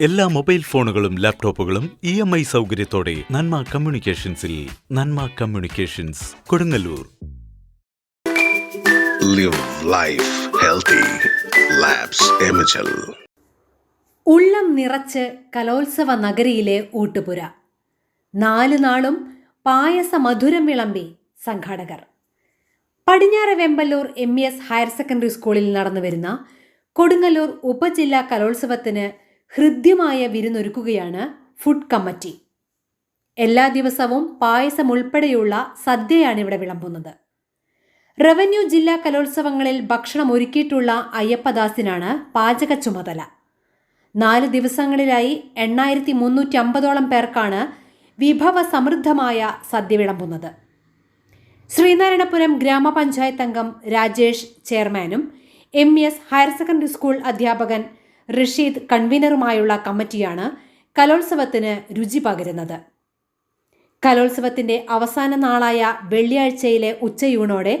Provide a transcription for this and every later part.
എല്ലാ മൊബൈൽ ഫോണുകളും ലാപ്ടോപ്പുകളും ഇ എം ഐ സൗകര്യത്തോടെ Nanma കമ്മ്യൂണിക്കേഷൻസിൽ Nanma communications Kodungallur. Live life healthy. ഉള്ളം നിറച്ച് കലോത്സവ നഗരിയിലെ ഊട്ടുപുര. നാല് നാളും പായസ മധുരം വിളമ്പി സംഘാടകർ. പടിഞ്ഞാറ് Vemballur M E S higher secondary സ്കൂളിൽ നടന്നു വരുന്ന കൊടുങ്ങല്ലൂർ ഉപജില്ലാ കലോത്സവത്തിന് ഹൃദ്യമായ വിരുന്നൊരുക്കുകയാണ് ഫുഡ് കമ്മിറ്റി. എല്ലാ ദിവസവും പായസം ഉൾപ്പെടെയുള്ള സദ്യയാണ് ഇവിടെ വിളമ്പുന്നത്. റവന്യൂ ജില്ലാ കലോത്സവങ്ങളിൽ ഭക്ഷണം ഒരുക്കിയിട്ടുള്ള അയ്യപ്പദാസിനാണ് പാചക ചുമതല. നാല് ദിവസങ്ങളിലായി എണ്ണായിരത്തി മുന്നൂറ്റി അമ്പതോളം പേർക്കാണ് വിഭവ സമൃദ്ധമായ സദ്യ വിളമ്പുന്നത്. ശ്രീനാരായണപുരം ഗ്രാമപഞ്ചായത്ത് അംഗം രാജേഷ് ചെയർമാനും M S higher secondary school അധ്യാപകൻ റഷീദ് കൺവീനറുമായുള്ള കമ്മിറ്റിയാണ് കലോത്സവത്തിന് രുചി പകരുന്നത്. കലോത്സവത്തിന്റെ അവസാന നാളായ വെള്ളിയാഴ്ചയിലെ ഉച്ചയൂണോടെ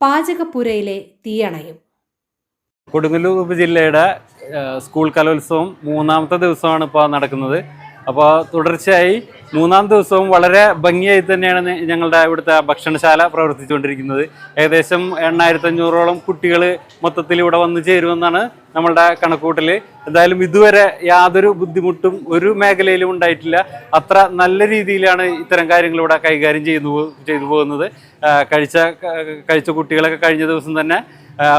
പാചകപ്പുരയിലെ തീയണയും. കൊടുങ്ങല്ലൂർ ഉപജില്ലയുടെ സ്കൂൾ കലോത്സവം മൂന്നാമത്തെ ദിവസമാണ് ഇപ്പോൾ നടക്കുന്നത്. അപ്പോൾ തുടർച്ചയായി മൂന്നാം ദിവസവും വളരെ ഭംഗിയായി തന്നെയാണ് ഞങ്ങളുടെ ഇവിടുത്തെ ഭക്ഷണശാല പ്രവർത്തിച്ചുകൊണ്ടിരിക്കുന്നത്. ഏകദേശം എണ്ണായിരത്തി അഞ്ഞൂറോളം കുട്ടികൾ മൊത്തത്തിൽ ഇവിടെ വന്ന് ചേരുമെന്നാണ് നമ്മളുടെ കണക്കൂട്ടൽ എന്തായാലും ഇതുവരെ യാതൊരു ബുദ്ധിമുട്ടും ഒരു മേഖലയിലും ഉണ്ടായിട്ടില്ല. അത്ര നല്ല രീതിയിലാണ് ഇത്തരം കാര്യങ്ങൾ ഇവിടെ കൈകാര്യം ചെയ്തു ചെയ്തു പോകുന്നത്. കഴിച്ച കഴിച്ച കുട്ടികളൊക്കെ കഴിഞ്ഞ ദിവസം തന്നെ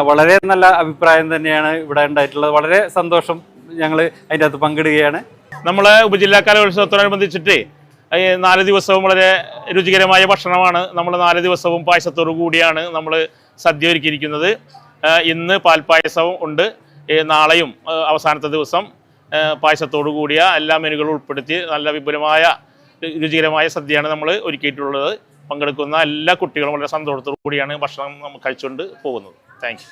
വളരെ നല്ല അഭിപ്രായം തന്നെയാണ് ഇവിടെ ഉണ്ടായിട്ടുള്ളത്. വളരെ സന്തോഷം ഞങ്ങൾ അതിന്റെ അകത്ത് പങ്കിടുകയാണ്. നമ്മളെ ഉപജില്ലാ കലോത്സവത്തോടനുബന്ധിച്ചിട്ട് നാല് ദിവസവും വളരെ രുചികരമായ ഭക്ഷണമാണ് നമ്മൾ നാല് ദിവസവും പായസത്തോടു കൂടിയാണ് നമ്മൾ സദ്യ ഒരുക്കിയിരിക്കുന്നത്. ഇന്ന് പാൽപ്പായസവും ഉണ്ട്. നാളെയും അവസാനത്തെ ദിവസം പായസത്തോടു കൂടിയ എല്ലാ മെനുകളും ഉൾപ്പെടുത്തി നല്ല വിപുലമായ രുചികരമായ സദ്യയാണ് നമ്മൾ ഒരുക്കിയിട്ടുള്ളത്. പങ്കെടുക്കുന്ന എല്ലാ കുട്ടികളും വളരെ സന്തോഷത്തോടു കൂടിയാണ് ഭക്ഷണം നമ്മൾ കഴിച്ചുകൊണ്ട് പോകുന്നത്. താങ്ക്